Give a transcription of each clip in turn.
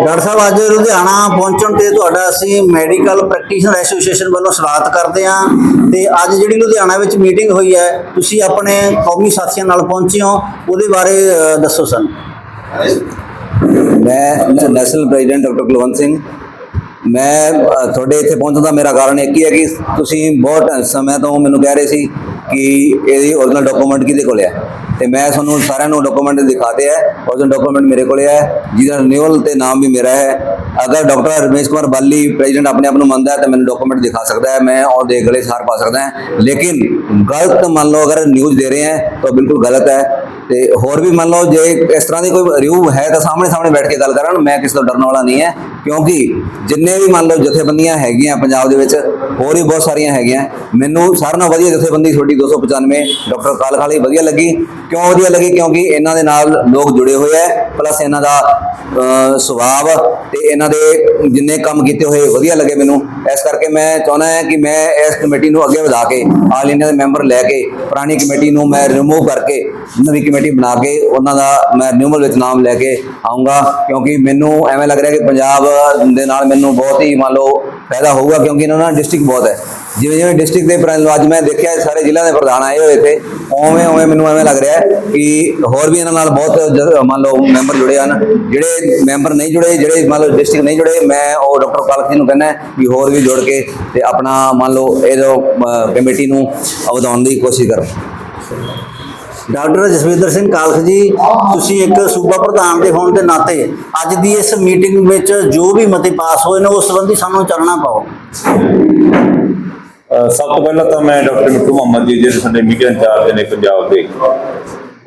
Doctor ਸਾਹਿਬ, ਅੱਜ ਲੁਧਿਆਣਾ ਪਹੁੰਚਣ ਤੇ ਤੁਹਾਡਾ ਅਸੀਂ ਮੈਡੀਕਲ ਪ੍ਰੈਕਟੀਸ਼ਨਰ ਐਸੋਸੀਏਸ਼ਨ ਵੱਲੋਂ ਸਵਾਗਤ ਕਰਦੇ ਹਾਂ ਤੇ ਅੱਜ ਜਿਹੜੀ ਲੁਧਿਆਣਾ ਵਿੱਚ ਮੀਟਿੰਗ ਹੋਈ ਹੈ, ਤੁਸੀਂ ਆਪਣੇ ਕੌਮੀ ਸਾਥੀਆਂ ਨਾਲ ਪਹੁੰਚੇ ਹੋ, ਉਹਦੇ ਬਾਰੇ ਦੱਸੋ ਸਾਨੂੰ। ਮੈਂ national president doctor Kulwant Singh. ਮੈਂ ਤੁਹਾਡੇ ਇੱਥੇ ਪਹੁੰਚਣ ਦਾ ਮੇਰਾ ਕਾਰਨ ਇੱਕ ਹੀ ਹੈ ਕਿ ਤੁਸੀਂ ਬਹੁਤ ਸਮੇਂ ਤੋਂ ਮੈਨੂੰ ਕਹਿ ਰਹੇ ਸੀ ਕਿ ਇਹਦੀ ਓਰੀਜਨਲ ਡਾਕੂਮੈਂਟ ਕਿਹਦੇ ਕੋਲ ਹੈ ਤੇ ਮੈਂ ਤੁਹਾਨੂੰ ਸਾਰਿਆਂ ਨੂੰ ਡਾਕੂਮੈਂਟ ਦਿਖਾਤੇ ਹੈ। ਓਰੀਜਨਲ ਡਾਕੂਮੈਂਟ ਮੇਰੇ ਕੋਲ ਹੈ ਜਿਹਦਾ ਰਿਨਿਊਅਲ ਤੇ ਨਾਮ ਵੀ ਮੇਰਾ ਹੈ। ਅਗਰ ਡਾਕਟਰ ਰਮੇਸ਼ ਕੁਮਾਰ ਬਾਲੀ ਪ੍ਰੈਜ਼ੀਡੈਂਟ ਆਪਣੇ ਆਪ ਨੂੰ ਮੰਨਦਾ ਹੈ, ਤਾਂ ਮੈਨੂੰ ਡਾਕੂਮੈਂਟ ਦਿਖਾ ਸਕਦਾ ਹੈ। ਮੈਂ ਉਹਦੇ ਗਲੇ ਸਾਰ ਪਾ ਸਕਦਾ ਹਾਂ। ਲੇਕਿਨ ਗਲਤ ਮੰਨ ਲਓ ਅਗਰ ਨਿਊਜ਼ ਦੇ ਰਹੇ ਹੈ, ਤਾਂ ਬਿਲਕੁਲ ਗਲਤ ਹੈ। ਤੇ ਹੋਰ ਵੀ ਮੰਨ ਲਓ ਜੇ ਇਸ ਤਰ੍ਹਾਂ ਦੀ ਕੋਈ ਰਿਊ ਹੈ ਤਾਂ ਸਾਹਮਣੇ ਸਾਹਮਣੇ ਬੈਠ ਕੇ ਗੱਲ ਕਰਨ, ਮੈਂ ਕਿਸੇ ਤੋਂ ਡਰਨ ਵਾਲਾ ਨਹੀਂ ਹੈ, ਕਿਉਂਕਿ ਜਿੰਨੇ ਵੀ ਮੰਨ ਲਓ ਜਥੇਬੰਦੀਆਂ ਹੈਗੀਆਂ ਪੰਜਾਬ ਦੇ ਵਿੱਚ, ਹੋਰ ਵੀ ਬਹੁਤ ਸਾਰੀਆਂ ਹੈਗੀਆਂ, ਮੈਨੂੰ ਸਾਰਿਆਂ ਨਾਲੋਂ ਵਧੀਆ ਜਥੇਬੰਦੀ ਤੁਹਾਡੀ 295 ਡਾਕਟਰ ਕਾਲਖ ਵਾਲੀ ਵਧੀਆ ਲੱਗੀ। ਕਿਉਂ ਵਧੀਆ ਲੱਗੀ? ਕਿਉਂਕਿ ਇਹਨਾਂ ਦੇ ਨਾਲ ਲੋਕ ਜੁੜੇ ਹੋਏ ਹੈ ਪਲੱਸ ਇਹਨਾਂ ਦਾ ਸੁਭਾਅ ਤੇ ਇਹਨਾਂ ਦੇ ਜਿੰਨੇ ਕੰਮ ਕੀਤੇ ਹੋਏ ਵਧੀਆ ਲੱਗੇ ਮੈਨੂੰ। ਇਸ ਕਰਕੇ ਮੈਂ ਚਾਹੁੰਦਾ ਹਾਂ ਕਿ ਮੈਂ ਇਸ ਕਮੇਟੀ ਨੂੰ ਅੱਗੇ ਵਧਾ ਕੇ ਆਲ ਇੰਡੀਆ ਦੇ ਮੈਂਬਰ ਲੈ ਕੇ, ਪੁਰਾਣੀ ਕਮੇਟੀ ਨੂੰ ਮੈਂ ਰਿਮੂਵ ਕਰਕੇ, ਨਵੀਂ ਕਮੇਟੀ ਕਮੇਟੀ ਬਣਾ ਕੇ ਉਹਨਾਂ ਦਾ ਮੈਂ ਰਿਨਿਊਅਲ ਵਿੱਚ ਨਾਮ ਲੈ ਕੇ ਆਉਂਗਾ ਕਿਉਂਕਿ ਮੈਨੂੰ ਐਵੇਂ ਲੱਗ ਰਿਹਾ ਕਿ ਪੰਜਾਬ ਦੇ ਨਾਲ ਮੈਨੂੰ ਬਹੁਤ ਹੀ ਮੰਨ ਲਓ ਫਾਇਦਾ ਹੋਊਗਾ, ਕਿਉਂਕਿ ਇਹਨਾਂ ਨਾਲ ਡਿਸਟ੍ਰਿਕਟ ਬਹੁਤ ਹੈ। ਜਿਵੇਂ ਜਿਵੇਂ ਡਿਸਟ੍ਰਿਕਟ ਦੇ ਪ੍ਰਧਾਨ ਅੱਜ ਮੈਂ ਦੇਖਿਆ ਸਾਰੇ ਜ਼ਿਲ੍ਹਿਆਂ ਦੇ ਪ੍ਰਧਾਨ ਆਏ ਹੋਏ ਤੇ ਉਵੇਂ ਉਵੇਂ ਮੈਨੂੰ ਐਵੇਂ ਲੱਗ ਰਿਹਾ ਕਿ ਹੋਰ ਵੀ ਇਹਨਾਂ ਨਾਲ ਬਹੁਤ ਮੰਨ ਲਓ ਮੈਂਬਰ ਜੁੜੇ ਹਨ। ਜਿਹੜੇ ਮੈਂਬਰ ਨਹੀਂ ਜੁੜੇ, ਜਿਹੜੇ ਮੰਨ ਲਓ ਡਿਸਟ੍ਰਿਕਟ ਨਹੀਂ ਜੁੜੇ, ਮੈਂ ਉਹ ਡਾਕਟਰ ਕਾਲਖ ਜੀ ਨੂੰ ਕਹਿੰਦਾ ਵੀ ਹੋਰ ਵੀ ਜੁੜ ਕੇ ਤੇ ਆਪਣਾ ਮੰਨ ਲਓ ਇਹ ਕਮੇਟੀ ਨੂੰ ਵਧਾਉਣ ਦੀ ਕੋਸ਼ਿਸ਼ ਕਰੋ। ਡਾਕਟਰ ਜਸਵਿੰਦਰ ਸਿੰਘ ਕਾਲਖ ਜੀ, ਤੁਸੀਂ ਇੱਕ ਸੂਬਾ ਪ੍ਰਧਾਨ ਦੇ ਹੋਣ ਦੇ ਨਾਤੇ ਅੱਜ ਦੀ ਇਸ ਮੀਟਿੰਗ ਵਿੱਚ ਜੋ ਵੀ ਮਤੇ ਪਾਸ ਹੋਏ ਨੇ, ਉਸ ਸੰਬੰਧੀ ਸਾਨੂੰ ਚਾਨਣਾ ਪਾਓ। ਸਭ ਤੋਂ ਪਹਿਲਾਂ ਤਾਂ ਮੈਂ ਡਾਕਟਰ ਮਿੱਠੂ ਮੁਹੰਮਦ ਜੀ ਜਿਹੜੇ ਸਾਡੇ ਮੀਡੀਆ ਇੰਚਾਰਜ ਨੇ ਪੰਜਾਬ ਦੇ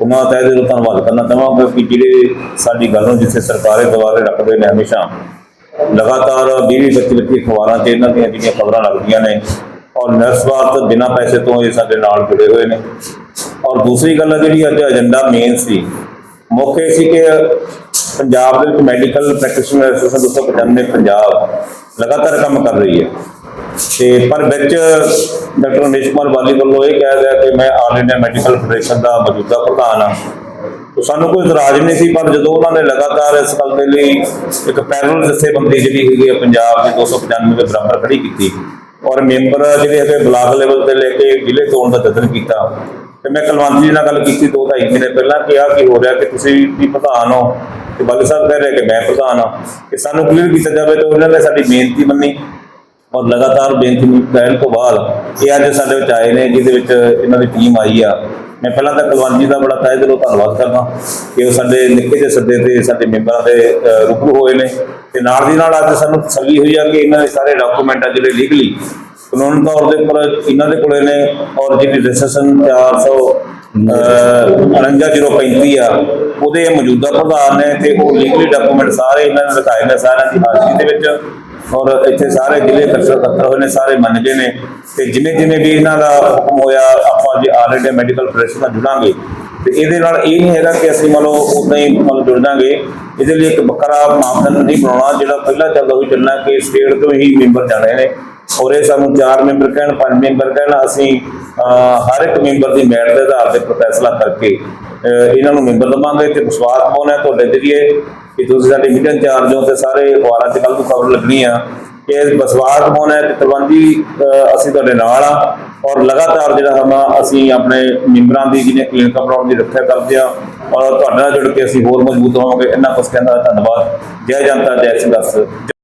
ਉਹਨਾਂ ਦਾ ਤਹਿ ਧੰਨਵਾਦ ਕਰਨਾ ਚਾਹਾਂਗਾ ਕਿ ਜਿਹੜੇ ਸਾਡੀ ਗੱਲ ਨੂੰ ਜਿੱਥੇ ਸਰਕਾਰੇ ਦੁਆਰੇ ਰੱਖਦੇ ਨੇ ਹਮੇਸ਼ਾ, ਲਗਾਤਾਰ 20 25 25 ਅਖਬਾਰਾਂ 'ਚ ਇਹਨਾਂ ਦੀਆਂ ਜਿਹੜੀਆਂ ਖਬਰਾਂ ਲੱਗਦੀਆਂ ਨੇ ਔਰ ਨਰਸ ਨਰਸਵਾਰ ਬਿਨਾਂ ਪੈਸੇ ਤੋਂ ਇਹ ਸਾਡੇ ਨਾਲ ਜੁੜੇ ਹੋਏ ਨੇ। ਔਰ ਦੂਸਰੀ ਗੱਲ ਹੈ ਜਿਹੜੀ ਅੱਜ ਏਜੰਡਾ ਮੇਨ ਸੀ ਮੁੱਖ ਇਹ ਸੀ ਕਿ ਪੰਜਾਬ ਦੇ ਵਿੱਚ ਮੈਡੀਕਲ ਪ੍ਰੈਕਟੀਸ਼ਨਰ ਐਸੋਸੀਏਸ਼ਨ 295 ਪੰਜਾਬ ਲਗਾਤਾਰ ਕੰਮ ਕਰ ਰਹੀ ਹੈ। ਤੇ ਪਰ ਵਿੱਚ ਡਾਕਟਰ ਰਮੇਸ਼ ਕੁਮਾਰ ਬਾਲੀ ਵੱਲੋਂ ਇਹ ਕਿਹਾ ਗਿਆ ਕਿ ਮੈਂ ਆਲ ਇੰਡੀਆ ਮੈਡੀਕਲ ਫੈਡਰੇਸ਼ਨ ਦਾ ਮੌਜੂਦਾ ਪ੍ਰਧਾਨ ਹਾਂ। ਤਾਂ ਸਾਨੂੰ ਕੋਈ ਇਤਰਾਜ਼ ਨਹੀਂ ਸੀ, ਪਰ ਜਦੋਂ ਉਹਨਾਂ ਨੇ ਲਗਾਤਾਰ ਇਸ ਗੱਲ ਦੇ ਲਈ ਇੱਕ ਪੈਰਲ ਜਥੇਬੰਦੀ ਜਿਹੜੀ ਹੈਗੀ ਹੈ ਪੰਜਾਬ ਦੀ 295 ਦੇ ਬਰਾਬਰ ਖੜੀ ਕੀਤੀ। ਔਰ ਮੈਂਬਰ ਜਿਹੜੇ ਹੈਗੇ ਬਲਾਕ ਲੈਵਲ ਤੇ ਲੈ ਕੇ ਜ਼ਿਲ੍ਹੇ ਤੋਂ ਦਾ ਯਤਨ ਕੀਤਾ। ਤੇ ਮੈਂ ਕਲਵੰਤ ਜੀ ਨਾਲ ਗੱਲ ਕੀਤੀ ਦੋ ਢਾਈ ਮਹੀਨੇ ਪਹਿਲਾਂ ਕਿਹਾ ਕਿ ਹੋ ਰਿਹਾ ਕਿ ਤੁਸੀਂ ਵੀ ਪ੍ਰਧਾਨ ਹੋ ਤੇ ਬਾਲੀ ਸਾਹਿਬ ਕਹਿ ਰਹੇ ਕਿ ਮੈਂ ਪ੍ਰਧਾਨ ਹਾਂ ਕਿ ਸਾਨੂੰ ਕਲੀਅਰ ਕੀਤਾ ਜਾਵੇ ਤਾਂ ਉਹਨਾਂ ਨੇ ਸਾਡੀ ਬੇਨਤੀ ਮੰਨੀ ਔਰ ਲਗਾਤਾਰ ਬੇਨਤੀ ਕਰਨ ਤੋਂ ਬਾਅਦ ਇਹ ਅੱਜ ਸਾਡੇ ਵਿੱਚ ਆਏ ਨੇ ਜਿਹਦੇ ਵਿੱਚ ਇਹਨਾਂ ਦੀ ਟੀਮ ਆਈ ਆ। ਮੈਂ ਪਹਿਲਾਂ ਤਾਂ ਕੁਲਵੰਤ ਜੀ ਦਾ ਬੜਾ ਤਹਿ ਦਿਲੋਂ ਧੰਨਵਾਦ ਕਰਦਾ ਕਿ ਉਹ ਸਾਡੇ ਨਿੱਕੇ ਜਿਹੇ ਸੱਦੇ ਤੇ ਸਾਡੇ ਮੈਂਬਰਾਂ ਦੇ ਅਹ, ਰੂਬਰੂ ਹੋਏ ਨੇ ਤੇ ਨਾਲ ਦੀ ਨਾਲ ਅੱਜ ਸਾਨੂੰ ਤਸੱਲੀ ਹੋਈ ਆ ਕਿ ਇਹਨਾਂ ਦੇ ਸਾਰੇ ਡਾਕੂਮੈਂਟ ਆ ਜਿਹੜੇ ਲੀਗਲੀ ਕਾਨੂੰਨ ਤੌਰ ਦੇ ਉੱਪਰ ਇਹਨਾਂ ਦੇ ਕੋਲੇ ਨੇ ਔਰ ਜਿਹੜੀ ਰਜਿਸਟ੍ਰੇਸ਼ਨ 400 49035 ਆ, ਉਹਦੇ ਮੌਜੂਦਾ ਪ੍ਰਧਾਨ ਨੇ ਤੇ ਉਹ ਲੀਗਲੀ ਡਾਕੂਮੈਂਟ ਸਾਰੇ ਇਹਨਾਂ ਨੇ ਦਿਖਾਏ ਨੇ ਸਾਰਿਆਂ ਦੀ ਹਾਜ਼ਰੀ ਦੇ ਵਿੱਚ। ਔਰ ਇੱਥੇ ਸਾਰੇ ਜ਼ਿਲ੍ਹੇ ਕਸਰ ਇਕੱਤਰ ਹੋਏ ਨੇ, ਸਾਰੇ ਮੰਨ ਗਏ ਨੇ। ਤੇ ਜਿਵੇਂ ਜਿਵੇਂ ਵੀ ਇਹਨਾਂ ਦਾ ਹੁਕਮ ਹੋਇਆ, ਆਪਾਂ ਜੇ ਆਲਰੇਡੀ ਮੈਡੀਕਲ ਪ੍ਰੈਸ ਨਾਲ ਜੁੜਾਂਗੇ। ਤੇ ਇਹਦੇ ਨਾਲ ਇਹ ਨਹੀਂ ਹੈਗਾ ਕਿ ਅਸੀਂ ਮੰਨ ਲਓ ਉਦਾਂ ਹੀ ਮੰਨ ਲਓ ਜੁੜ ਜਾਾਂਗੇ। ਇਹਦੇ ਲਈ ਇੱਕ ਵੱਖਰਾ ਮਾਪਦੰਡ ਨਹੀਂ ਬਣਾਉਣਾ, ਜਿਹੜਾ ਪਹਿਲਾਂ ਚੱਲਦਾ ਹੋਈ ਚੱਲਣਾ ਕਿ ਸਟੇਟ ਤੋਂ ਹੀ ਮੈਂਬਰ ਜਾਣੇ ਨੇ। ਔਰ ਇਹ ਸਾਨੂੰ ਚਾਰ ਮੈਂਬਰ ਕਹਿਣ, ਪੰਜ ਮੈਂਬਰ ਕਹਿਣ, ਅਸੀਂ ਹਰ ਇੱਕ ਮੈਂਬਰ ਦੀ ਮੈਟ ਦੇ ਆਧਾਰ ਤੇ ਫੈਸਲਾ ਕਰਕੇ ਇਹਨਾਂ ਨੂੰ ਮੈਂਬਰ ਦਵਾਂਗੇ ਤੇ ਵਿਸ਼ਵਾਸ ਪਾਉਣਾ ਤੁਹਾਡੇ ਜਰੀਏ ਕਿ ਤੁਸੀਂ ਸਾਡੇ ਮੀਡੀਆ ਇੰਚਾਰਜ ਹੋ ਤੇ ਸਾਰੇ ਅਖਬਾਰਾਂ 'ਚ ਕੱਲ੍ਹ ਨੂੰ ਖਬਰ ਲੱਗਣੀ ਆ ਕਿ ਇਹ ਵਿਸ਼ਵਾਸ ਪਾਉਣਾ ਹੈ ਤੇ ਤਲਵੰਦੀ ਅਸੀਂ ਤੁਹਾਡੇ ਨਾਲ ਆ ਔਰ ਲਗਾਤਾਰ ਜਿਹੜਾ ਹਮਾ ਅਸੀਂ ਆਪਣੇ ਮੈਂਬਰਾਂ ਦੀ ਜਿਹਨੇ ਕਲੀਨਿਕਾਂ ਬਣਾਉਣ ਦੀ ਰੱਖਿਆ ਕਰਦੇ ਆ ਔਰ ਤੁਹਾਡੇ ਨਾਲ ਜੁੜ ਕੇ ਅਸੀਂ ਹੋਰ ਮਜ਼ਬੂਤ ਹੋਵਾਂਗੇ ਇਹਨਾਂ ਕੁਝ ਕਹਿੰਦਾ ਧੰਨਵਾਦ। ਜੈ ਜਨਤਾ, ਜੈ ਸੰਘਰਸ਼